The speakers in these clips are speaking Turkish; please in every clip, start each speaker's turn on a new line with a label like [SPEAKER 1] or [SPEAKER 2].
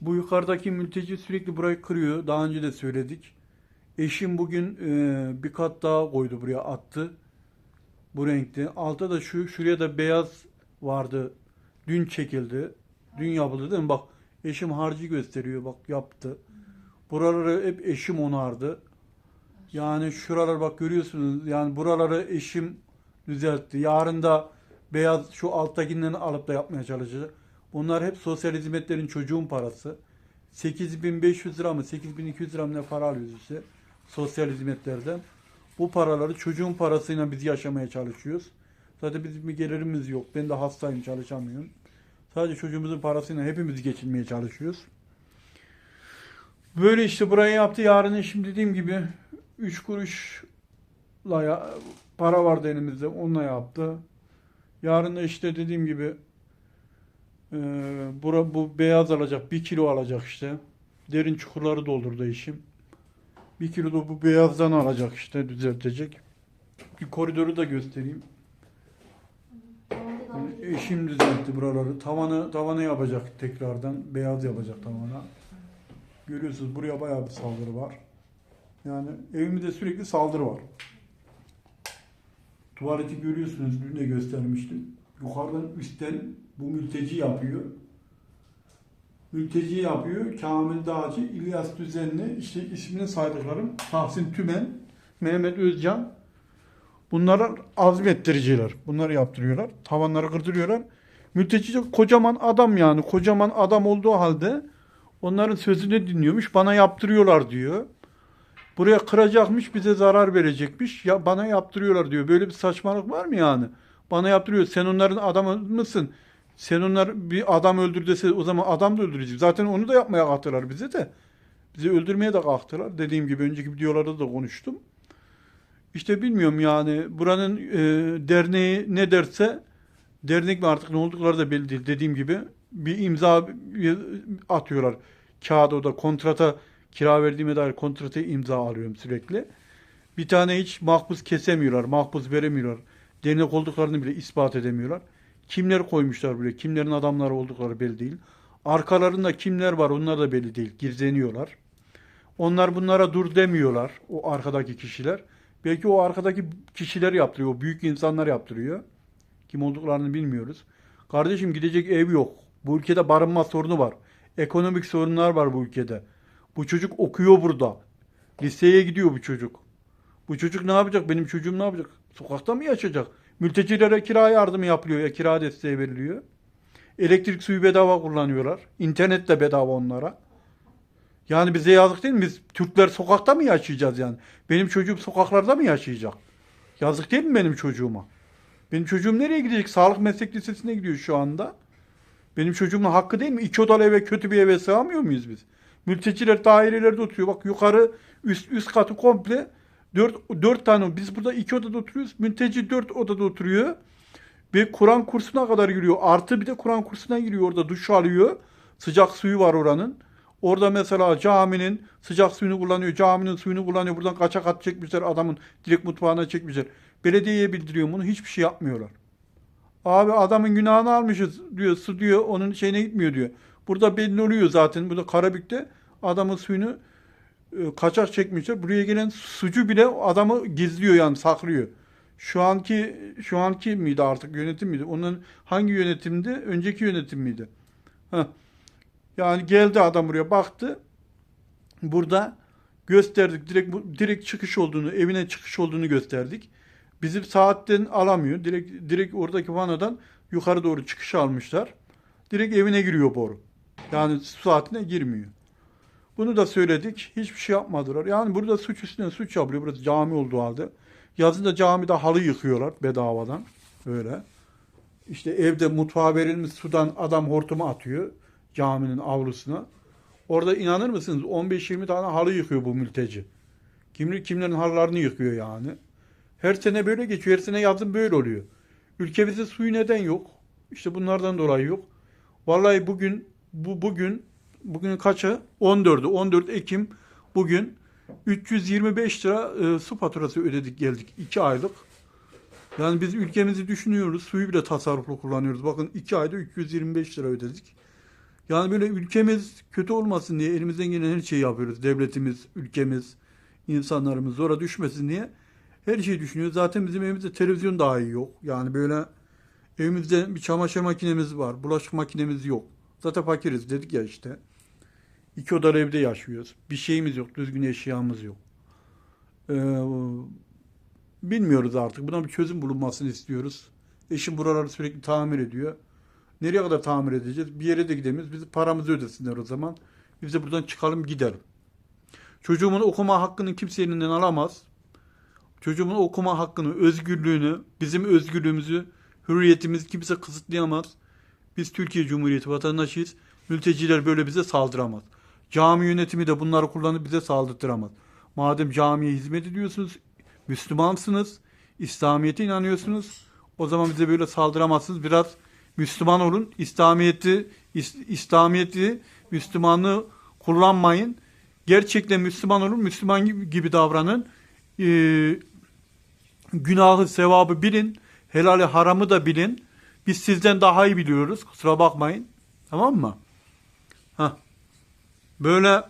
[SPEAKER 1] Bu yukarıdaki mülteci sürekli burayı kırıyor. Daha önce de söyledik. Eşim bugün e, bir kat daha koydu buraya attı. Bu renkte. Altta da şu şuraya da beyaz vardı. Dün çekildi. Dün yapıldı değil mi? Bak eşim harcı gösteriyor. Bak yaptı. Buraları hep eşim onardı. Yani şuralar bak görüyorsunuz. Yani buraları eşim düzeltti. Yarın da beyaz şu alttakinden alıp da yapmaya çalışacak. Bunlar hep sosyal hizmetlerin çocuğun parası. 8500 lira mı 8200 lira mı ne para alıyoruz işte sosyal hizmetlerden. Bu paraları çocuğun parasıyla biz yaşamaya çalışıyoruz. Zaten bizim bir gelirimiz yok. Ben de hastayım çalışamıyorum. Sadece çocuğumuzun parasıyla hepimiz geçinmeye çalışıyoruz. Böyle işte burayı yaptı. Yarın eşim dediğim gibi 3 kuruşla para vardı elimizde. Onunla yaptı. Yarın da işte dediğim gibi e, bura, bu beyaz alacak. Bir kilo alacak işte. Derin çukurları doldurdu eşim. Bir kilo da bu beyazdan alacak işte düzeltecek. Bir koridoru da göstereyim. Eşim düzeltti buraları. Tavanı tavanı yapacak tekrardan. Beyaz yapacak tavana. Görüyorsunuz buraya bayağı bir saldırı var. Yani evimizde sürekli saldırı var. Tuvaleti görüyorsunuz. Dün de göstermiştim. Yukarıdan üstten bu mülteci yapıyor. Mülteci yapıyor. Kamil Dağcı, İlyas Düzenli, işte ismini saydıklarım. Tahsin Tümen, Mehmet Özcan. Bunlar azmettiriciler. Bunları yaptırıyorlar. Tavanları kırdırıyorlar. Mülteci kocaman adam yani. Kocaman adam olduğu halde onların sözünü dinliyormuş. Bana yaptırıyorlar diyor. Buraya kıracakmış, bize zarar verecekmiş. Ya bana yaptırıyorlar diyor. Böyle bir saçmalık var mı yani? Bana yaptırıyor. Sen onların adamı mısın? Sen onlar bir adam öldür dese o zaman adam da öldürecek. Zaten onu da yapmaya kalktılar bize de. Bizi öldürmeye de kalktılar. Dediğim gibi önceki videolarda da konuştum. İşte bilmiyorum yani buranın e, derneği ne derse dernek mi artık ne oldukları da belli değil. Dediğim gibi bir imza atıyorlar. Kağıda o da kontrata kira verdiğime dair kontrata imza alıyorum sürekli. Bir tane hiç mahpus kesemiyorlar, mahpus veremiyorlar. Dernek olduklarını bile ispat edemiyorlar. Kimler koymuşlar buraya, kimlerin adamları oldukları belli değil. Arkalarında kimler var onlar da belli değil, gizleniyorlar. Onlar bunlara dur demiyorlar, o arkadaki kişiler. Belki o arkadaki kişiler yaptırıyor, o büyük insanlar yaptırıyor. Kim olduklarını bilmiyoruz. Kardeşim gidecek ev yok. Bu ülkede barınma sorunu var. Ekonomik sorunlar var bu ülkede. Bu çocuk okuyor burada. Liseye gidiyor bu çocuk. Bu çocuk ne yapacak? Benim çocuğum ne yapacak? Sokakta mı yaşayacak? Mültecilere kira yardımı yapılıyor ya kira desteği veriliyor. Elektrik suyu bedava kullanıyorlar. İnternet de bedava onlara. Yani bize yazık değil mi? Biz Türkler sokakta mı yaşayacağız yani? Benim çocuğum sokaklarda mı yaşayacak? Yazık değil mi benim çocuğuma? Benim çocuğum nereye gidecek? Sağlık meslek lisesine gidiyor şu anda. Benim çocuğumun hakkı değil mi? İki odalı eve kötü bir eve sığamıyor muyuz biz? Mülteciler dairelerde oturuyor. Bak yukarı üst üst katı komple dört, dört tane. Biz burada iki odada oturuyoruz. Mülteci dört odada oturuyor. Ve Kur'an kursuna kadar giriyor. Artı bir de Kur'an kursuna giriyor. Orada duş alıyor. Sıcak suyu var oranın. Orada mesela caminin sıcak suyunu kullanıyor. Caminin suyunu kullanıyor. Buradan kaçak at çekmişler. Adamın direkt mutfağına çekmişler. Belediyeye bildiriyor bunu. Hiçbir şey yapmıyorlar. Abi adamın günahını almışız diyor. Su diyor onun şeyine gitmiyor diyor. Burada belli oluyor zaten. Burada Karabük'te adamın suyunu kaçak çekmişler. Buraya gelen sucu bile adamı gizliyor yani saklıyor. Şu anki şu anki miydi artık yönetim miydi? Onun hangi yönetimdi? Önceki yönetim miydi? Heh. Yani geldi adam buraya baktı. Burada gösterdik direkt direkt çıkış olduğunu, evine çıkış olduğunu gösterdik. Bizim saatten alamıyor. Direkt direkt oradaki vanadan yukarı doğru çıkış almışlar. Direkt evine giriyor boru. Yani su saatine girmiyor. Bunu da söyledik. Hiçbir şey yapmadılar. Yani burada suç üstüne suç yapılıyor. Burası cami olduğu halde. Yazın da camide halı yıkıyorlar bedavadan. Böyle. İşte evde mutfağa verilmiş sudan adam hortumu atıyor caminin avlusuna. Orada inanır mısınız 15-20 tane halı yıkıyor bu mülteci. Kimler, kimlerin halılarını yıkıyor yani. Her sene böyle geçiyor. Her sene yazın böyle oluyor. Ülkemizde suyu neden yok? İşte bunlardan dolayı yok. Vallahi bugün bu bugün bugünün kaçı? 14'ü. 14 Ekim bugün 325 lira e, su faturası ödedik geldik 2 aylık. Yani biz ülkemizi düşünüyoruz. Suyu bile tasarruflu kullanıyoruz. Bakın 2 ayda 325 lira ödedik. Yani böyle ülkemiz kötü olmasın diye elimizden gelen her şeyi yapıyoruz. Devletimiz, ülkemiz, insanlarımız zora düşmesin diye her şeyi düşünüyoruz. Zaten bizim evimizde televizyon dahi yok. Yani böyle evimizde bir çamaşır makinemiz var. Bulaşık makinemiz yok. Zaten fakiriz dedik ya işte. İki odalı evde yaşıyoruz. Bir şeyimiz yok. Düzgün eşyamız yok. Ee, bilmiyoruz artık. Buna bir çözüm bulunmasını istiyoruz. Eşim buraları sürekli tamir ediyor. Nereye kadar tamir edeceğiz? Bir yere de gidemiyoruz. Biz paramızı ödesinler o zaman. Biz de buradan çıkalım gidelim. Çocuğumun okuma hakkını kimse elinden alamaz. Çocuğumun okuma hakkını, özgürlüğünü, bizim özgürlüğümüzü, hürriyetimizi kimse kısıtlayamaz. Biz Türkiye Cumhuriyeti vatandaşıyız. Mülteciler böyle bize saldıramaz. Cami yönetimi de bunları kullanıp bize saldırtıramaz. Madem camiye hizmet ediyorsunuz, Müslümansınız, İslamiyet'e inanıyorsunuz, o zaman bize böyle saldıramazsınız. Biraz Müslüman olun, İslamiyet'i, İs- İslamiyet'i, Müslümanlığı kullanmayın. Gerçekten Müslüman olun, Müslüman gibi, gibi davranın. Ee, günahı, sevabı bilin. Helali, haramı da bilin. Biz sizden daha iyi biliyoruz. Kusura bakmayın. Tamam mı? Hah. Böyle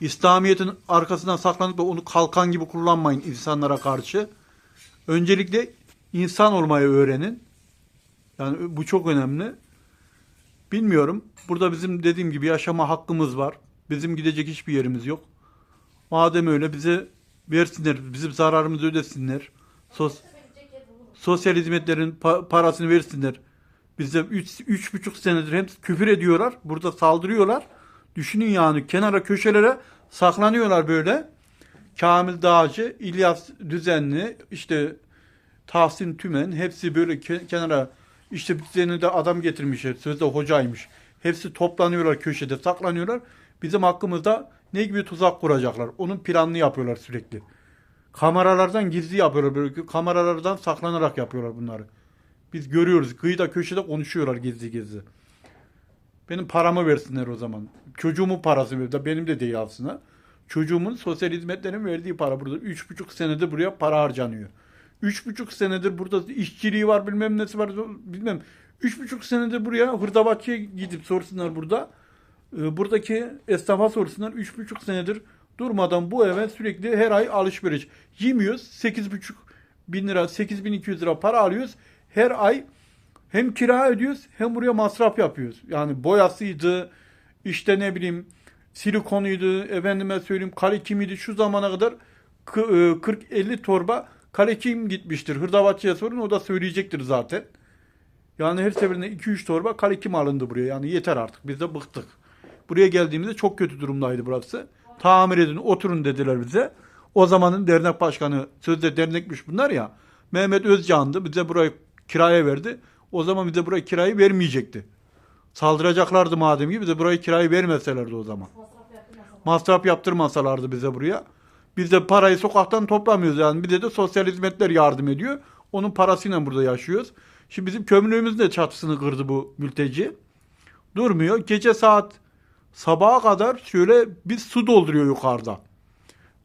[SPEAKER 1] İslamiyet'in arkasından saklanıp da onu kalkan gibi kullanmayın insanlara karşı. Öncelikle insan olmayı öğrenin. Yani bu çok önemli. Bilmiyorum. Burada bizim dediğim gibi yaşama hakkımız var. Bizim gidecek hiçbir yerimiz yok. Madem öyle bize versinler, bizim zararımızı ödesinler. Sos sosyal hizmetlerin pa- parasını versinler. Bize üç, üç buçuk senedir hem küfür ediyorlar. Burada saldırıyorlar. Düşünün yani kenara köşelere saklanıyorlar böyle. Kamil Dağcı, İlyas Düzenli, işte Tahsin Tümen hepsi böyle ke- kenara işte tane de adam getirmişler. Sözde hocaymış. Hepsi toplanıyorlar köşede saklanıyorlar. Bizim hakkımızda ne gibi tuzak kuracaklar. Onun planını yapıyorlar sürekli. Kameralardan gizli yapıyorlar. Böyle kameralardan saklanarak yapıyorlar bunları. Biz görüyoruz. Kıyıda köşede konuşuyorlar gizli gizli. Benim paramı versinler o zaman. Çocuğumun parası ver. Benim de değil aslında. Çocuğumun sosyal hizmetlerin verdiği para burada. Üç buçuk senedir buraya para harcanıyor. Üç buçuk senedir burada işçiliği var bilmem nesi var bilmem. Üç buçuk senedir buraya hırdavatçıya gidip sorsunlar burada. Ee, Buradaki esnafa sorsunlar. Üç buçuk senedir durmadan bu eve sürekli her ay alışveriş. Yemiyoruz. Sekiz buçuk bin lira, sekiz bin iki yüz lira para alıyoruz. Her ay hem kira ödüyoruz hem buraya masraf yapıyoruz. Yani boyasıydı, işte ne bileyim silikonuydu, efendime söyleyeyim kalekimiydi şu zamana kadar kı- e, 40-50 torba kalekim gitmiştir. Hırdavatçıya sorun o da söyleyecektir zaten. Yani her seferinde 2-3 torba kalekim alındı buraya. Yani yeter artık biz de bıktık. Buraya geldiğimizde çok kötü durumdaydı burası. Tamir edin oturun dediler bize. O zamanın dernek başkanı sözde dernekmiş bunlar ya. Mehmet Özcan'dı bize burayı kiraya verdi. O zaman bize burayı kirayı vermeyecekti. Saldıracaklardı madem ki bize burayı kirayı vermeselerdi o zaman. Masraf yaptırmasalardı bize buraya. Biz de parayı sokaktan toplamıyoruz yani. Bir de de sosyal hizmetler yardım ediyor. Onun parasıyla burada yaşıyoruz. Şimdi bizim kömürlüğümüzün de çatısını kırdı bu mülteci. Durmuyor. Gece saat sabaha kadar şöyle bir su dolduruyor yukarıda.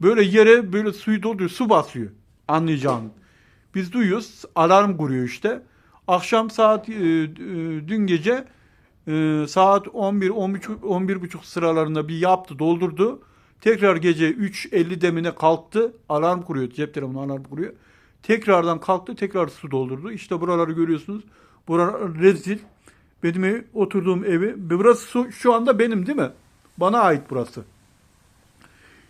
[SPEAKER 1] Böyle yere böyle suyu dolduruyor. Su basıyor. Anlayacağın. Biz duyuyoruz. Alarm kuruyor işte. Akşam saat e, e, dün gece e, saat 11 13 11 buçuk sıralarında bir yaptı, doldurdu. Tekrar gece 3.50 demine kalktı. Alarm kuruyor. Cep telefonu alarm kuruyor. Tekrardan kalktı. Tekrar su doldurdu. İşte buraları görüyorsunuz. Buralar rezil. Benim oturduğum evi. Burası su- şu anda benim değil mi? Bana ait burası.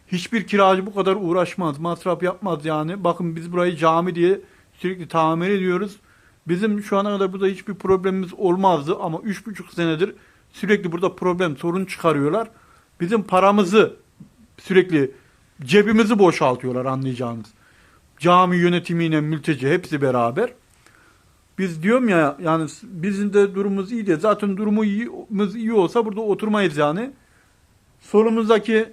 [SPEAKER 1] Hiçbir kiracı bu kadar uğraşmaz, masraf yapmaz yani. Bakın biz burayı cami diye sürekli tamir ediyoruz. Bizim şu ana kadar burada hiçbir problemimiz olmazdı ama üç buçuk senedir sürekli burada problem, sorun çıkarıyorlar. Bizim paramızı sürekli cebimizi boşaltıyorlar anlayacağınız. Cami yönetimiyle mülteci hepsi beraber. Biz diyorum ya yani bizim de durumumuz iyi de zaten durumumuz iyi olsa burada oturmayız yani. Solumuzdaki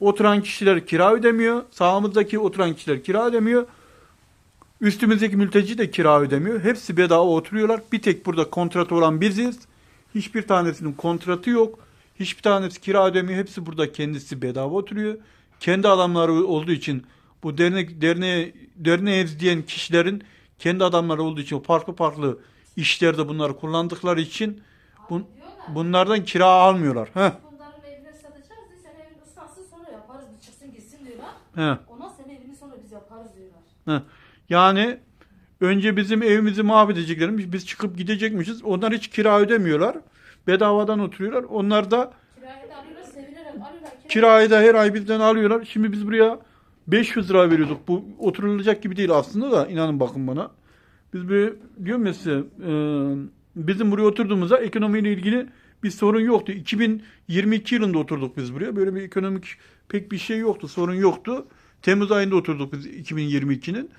[SPEAKER 1] oturan kişiler kira ödemiyor. Sağımızdaki oturan kişiler kira ödemiyor. Üstümüzdeki mülteci de kira ödemiyor. Hepsi bedava oturuyorlar. Bir tek burada kontratı olan biziz. Hiçbir tanesinin kontratı yok. Hiçbir tanesi kira ödemiyor. Hepsi burada kendisi bedava oturuyor. Kendi adamları olduğu için bu dernek derneğe derneğe diyen kişilerin kendi adamları olduğu için farklı farklı işlerde bunları kullandıkları için bu,
[SPEAKER 2] Diyorlar
[SPEAKER 1] bunlardan kira almıyorlar. Heh.
[SPEAKER 2] Bunların evini satacağız diye sen evin ıslansın sonra yaparız. Bir çıksın gitsin diyorlar.
[SPEAKER 1] Heh.
[SPEAKER 2] Ondan senin evini sonra biz yaparız diyorlar.
[SPEAKER 1] Heh. Yani önce bizim evimizi mahvedeceklermiş. Biz çıkıp gidecekmişiz. Onlar hiç kira ödemiyorlar. Bedavadan oturuyorlar. Onlar da
[SPEAKER 2] Kirayı da
[SPEAKER 1] her ay bizden alıyorlar. Şimdi biz buraya 500 lira veriyorduk. Bu oturulacak gibi değil aslında da inanın bakın bana. Biz böyle diyorum ya e, bizim buraya oturduğumuzda ekonomiyle ilgili bir sorun yoktu. 2022 yılında oturduk biz buraya. Böyle bir ekonomik pek bir şey yoktu. Sorun yoktu. Temmuz ayında oturduk biz 2022'nin.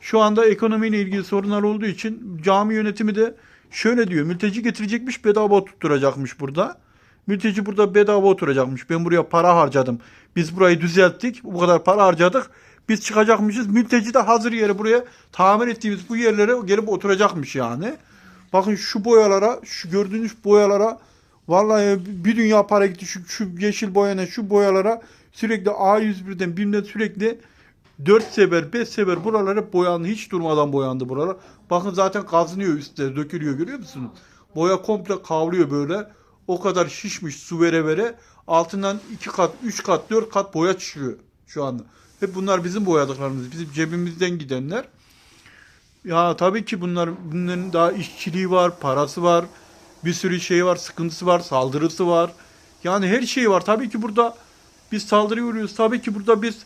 [SPEAKER 1] Şu anda ekonomiyle ilgili sorunlar olduğu için cami yönetimi de şöyle diyor. Mülteci getirecekmiş bedava tutturacakmış burada. Mülteci burada bedava oturacakmış. Ben buraya para harcadım. Biz burayı düzelttik. Bu kadar para harcadık. Biz çıkacakmışız. Mülteci de hazır yere buraya tamir ettiğimiz bu yerlere gelip oturacakmış yani. Bakın şu boyalara, şu gördüğünüz boyalara vallahi bir dünya para gitti. Şu, şu yeşil boyana, şu boyalara sürekli A101'den bilmem sürekli 4 sefer, 5 sefer buralar hep boyandı. Hiç durmadan boyandı buralar. Bakın zaten kazınıyor üstleri, dökülüyor görüyor musunuz? Boya komple kavruluyor böyle. O kadar şişmiş su vere vere. Altından 2 kat, 3 kat, 4 kat boya çıkıyor şu anda. Hep bunlar bizim boyadıklarımız. Bizim cebimizden gidenler. Ya tabii ki bunlar bunların daha işçiliği var, parası var, bir sürü şey var, sıkıntısı var, saldırısı var. Yani her şey var. Tabii ki burada biz saldırı uğruyoruz. Tabii ki burada biz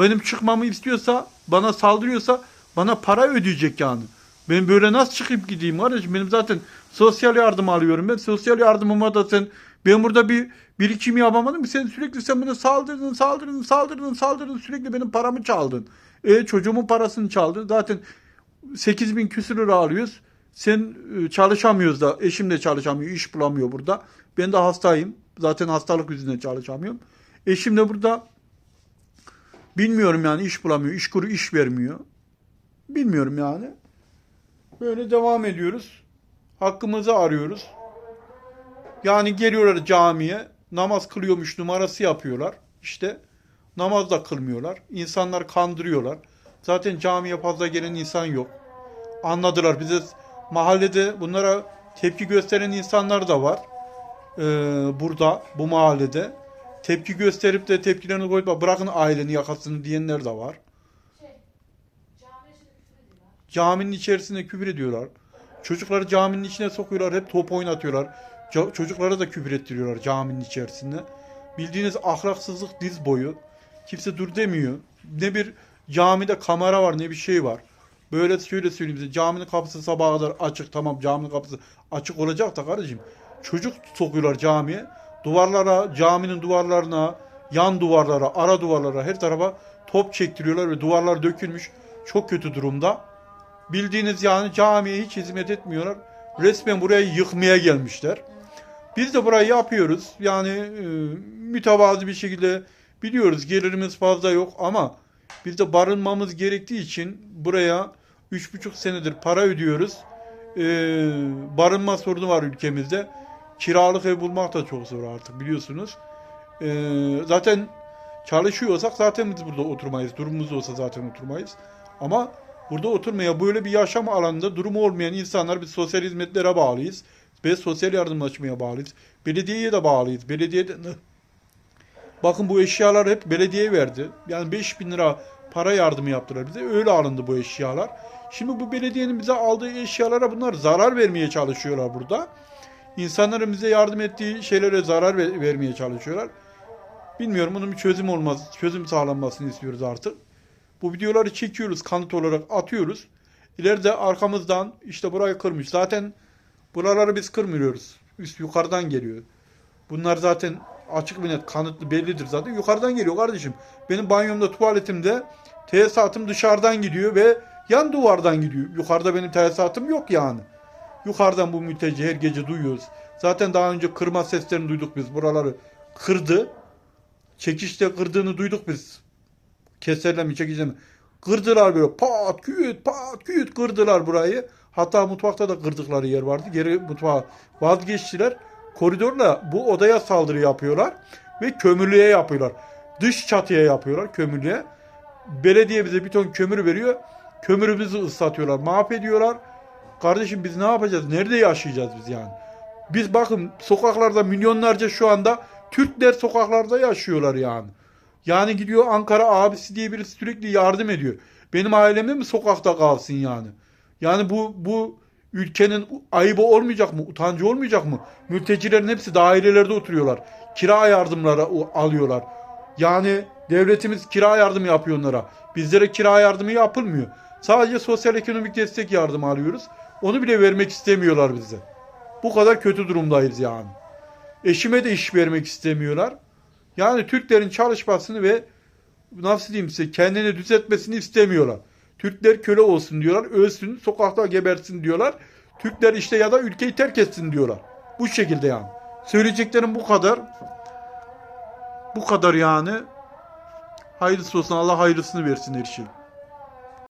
[SPEAKER 1] benim çıkmamı istiyorsa, bana saldırıyorsa bana para ödeyecek yani. Ben böyle nasıl çıkıp gideyim kardeşim? Benim zaten sosyal yardım alıyorum. Ben sosyal yardımıma da sen ben burada bir birikim yapamadım. Sen sürekli sen bana saldırdın, saldırdın, saldırdın, saldırdın. Sürekli benim paramı çaldın. E çocuğumun parasını çaldın. Zaten 8 bin küsür lira alıyoruz. Sen e, çalışamıyoruz da. Eşim de çalışamıyor. iş bulamıyor burada. Ben de hastayım. Zaten hastalık yüzünden çalışamıyorum. Eşim de burada bilmiyorum yani iş bulamıyor. İş kuru iş vermiyor. Bilmiyorum yani. Böyle devam ediyoruz. Hakkımızı arıyoruz. Yani geliyorlar camiye. Namaz kılıyormuş numarası yapıyorlar. İşte namaz da kılmıyorlar. İnsanlar kandırıyorlar. Zaten camiye fazla gelen insan yok. Anladılar. Bize mahallede bunlara tepki gösteren insanlar da var. Ee, burada bu mahallede. Tepki gösterip de tepkilerini koyup bırakın ailenin yakasını diyenler de var.
[SPEAKER 2] Şey.
[SPEAKER 1] Caminin içerisinde küfür ediyorlar. Çocukları caminin içine sokuyorlar. Hep top oynatıyorlar. Çocuklara da küfür ettiriyorlar caminin içerisinde. Bildiğiniz ahlaksızlık diz boyu. Kimse dur demiyor. Ne bir camide kamera var ne bir şey var. Böyle şöyle söyleyeyim size. Caminin kapısı sabaha kadar açık. Tamam caminin kapısı açık olacak da kardeşim. Çocuk sokuyorlar camiye. Duvarlara, caminin duvarlarına, yan duvarlara, ara duvarlara her tarafa top çektiriyorlar ve duvarlar dökülmüş. Çok kötü durumda. Bildiğiniz yani camiye hiç hizmet etmiyorlar. Resmen burayı yıkmaya gelmişler. Biz de burayı yapıyoruz. Yani e, mütevazi bir şekilde biliyoruz gelirimiz fazla yok ama biz de barınmamız gerektiği için buraya 3,5 senedir para ödüyoruz. E, barınma sorunu var ülkemizde. Kiralık ev bulmak da çok zor artık biliyorsunuz. E, zaten çalışıyorsak zaten biz burada oturmayız. Durumumuz olsa zaten oturmayız. Ama burada oturmaya böyle bir yaşam alanında durumu olmayan insanlar biz sosyal hizmetlere bağlıyız. Ve sosyal yardımlaşmaya bağlıyız. Belediyeye de bağlıyız. Belediye de... Bakın bu eşyalar hep belediye verdi. Yani 5000 lira para yardımı yaptılar bize. Öyle alındı bu eşyalar. Şimdi bu belediyenin bize aldığı eşyalara bunlar zarar vermeye çalışıyorlar burada. İnsanların bize yardım ettiği şeylere zarar ver- vermeye çalışıyorlar. Bilmiyorum bunun bir çözüm olmaz. Çözüm sağlanmasını istiyoruz artık. Bu videoları çekiyoruz, kanıt olarak atıyoruz. İleride arkamızdan işte burayı kırmış. Zaten buraları biz kırmıyoruz. Üst yukarıdan geliyor. Bunlar zaten açık bir net kanıtlı bellidir zaten. Yukarıdan geliyor kardeşim. Benim banyomda tuvaletimde tesisatım dışarıdan gidiyor ve yan duvardan gidiyor. Yukarıda benim tesisatım yok yani. Yukarıdan bu mülteci her gece duyuyoruz. Zaten daha önce kırma seslerini duyduk biz. Buraları kırdı. Çekişte kırdığını duyduk biz. Keserle mi çekişle mi? Kırdılar böyle pat küt pat küt kırdılar burayı. Hatta mutfakta da kırdıkları yer vardı. Geri mutfağa vazgeçtiler. Koridorla bu odaya saldırı yapıyorlar. Ve kömürlüğe yapıyorlar. Dış çatıya yapıyorlar kömürlüğe. Belediye bize bir ton kömür veriyor. Kömürümüzü ıslatıyorlar. Mahvediyorlar. Kardeşim biz ne yapacağız? Nerede yaşayacağız biz yani? Biz bakın sokaklarda milyonlarca şu anda Türkler sokaklarda yaşıyorlar yani. Yani gidiyor Ankara abisi diye birisi sürekli yardım ediyor. Benim aileme mi sokakta kalsın yani? Yani bu bu ülkenin ayıbı olmayacak mı? Utancı olmayacak mı? Mültecilerin hepsi dairelerde oturuyorlar. Kira yardımları alıyorlar. Yani devletimiz kira yardımı yapıyor onlara. Bizlere kira yardımı yapılmıyor. Sadece sosyal ekonomik destek yardımı alıyoruz. Onu bile vermek istemiyorlar bize. Bu kadar kötü durumdayız yani. Eşime de iş vermek istemiyorlar. Yani Türklerin çalışmasını ve nasıl diyeyim size kendini düzeltmesini istemiyorlar. Türkler köle olsun diyorlar. Ölsün, sokakta gebersin diyorlar. Türkler işte ya da ülkeyi terk etsin diyorlar. Bu şekilde yani. Söyleyeceklerim bu kadar. Bu kadar yani. Hayırlısı olsun. Allah hayırlısını versin her şey.